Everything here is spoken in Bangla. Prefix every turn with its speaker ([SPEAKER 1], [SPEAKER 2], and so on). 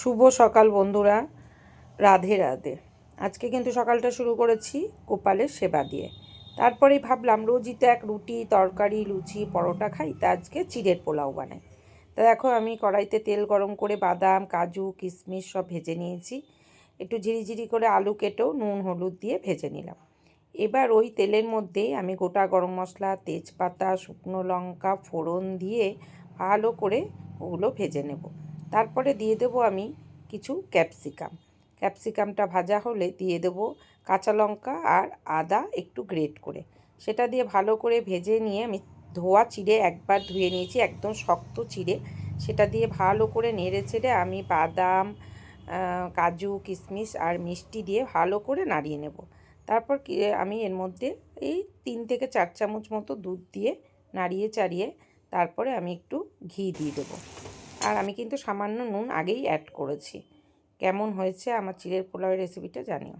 [SPEAKER 1] শুভ সকাল বন্ধুরা, রাধে রাধে। আজকে কিন্তু সকালটা শুরু করেছি গোপালের সেবা দিয়ে। তারপরেই ভাবলাম রোজই তো এক রুটি, তরকারি, লুচি, পরোটা খাই, তা আজকে চিড়ের পোলাও বানাই। তা দেখো আমি কড়াইতে তেল গরম করে বাদাম, কাজু, কিশমিশ সব ভেজে নিয়েছি। একটু ঝিরিঝিরি করে আলু কেটেও নুন, হলুদ দিয়ে ভেজে নিলাম। এবার ওই তেলের মধ্যেই আমি গোটা গরম মশলা, তেজপাতা, শুকনো লঙ্কা, ফোড়ন দিয়ে ভালো করে ওগুলো ভেজে নেব। তারপরে দিয়ে দেবো আমি কিছু ক্যাপসিকাম। ক্যাপসিকামটা ভাজা হলে দিয়ে দেবো কাঁচা লঙ্কা আর আদা একটু গ্রেট করে। সেটা দিয়ে ভালো করে ভেজে নিয়ে আমি ধোয়া চিড়ে একবার ধুয়ে নিয়েছি, একদম শক্ত চিড়ে। সেটা দিয়ে ভালো করে নেড়ে চেড়ে আমি বাদাম কাজু, কিশমিশ আর মিষ্টি দিয়ে ভালো করে নাড়িয়ে নেব। তারপর আমি এর মধ্যে এই তিন থেকে চার চামচ মতো দুধ দিয়ে নাড়িয়ে চাড়িয়ে তারপরে আমি একটু ঘি দিয়ে দেবো। আর আমি কিন্তু সামান্য নুন আগেই অ্যাড করেছি। কেমন হয়েছে আমার চিড়ের পোলাওয়ের রেসিপিটা জানিও।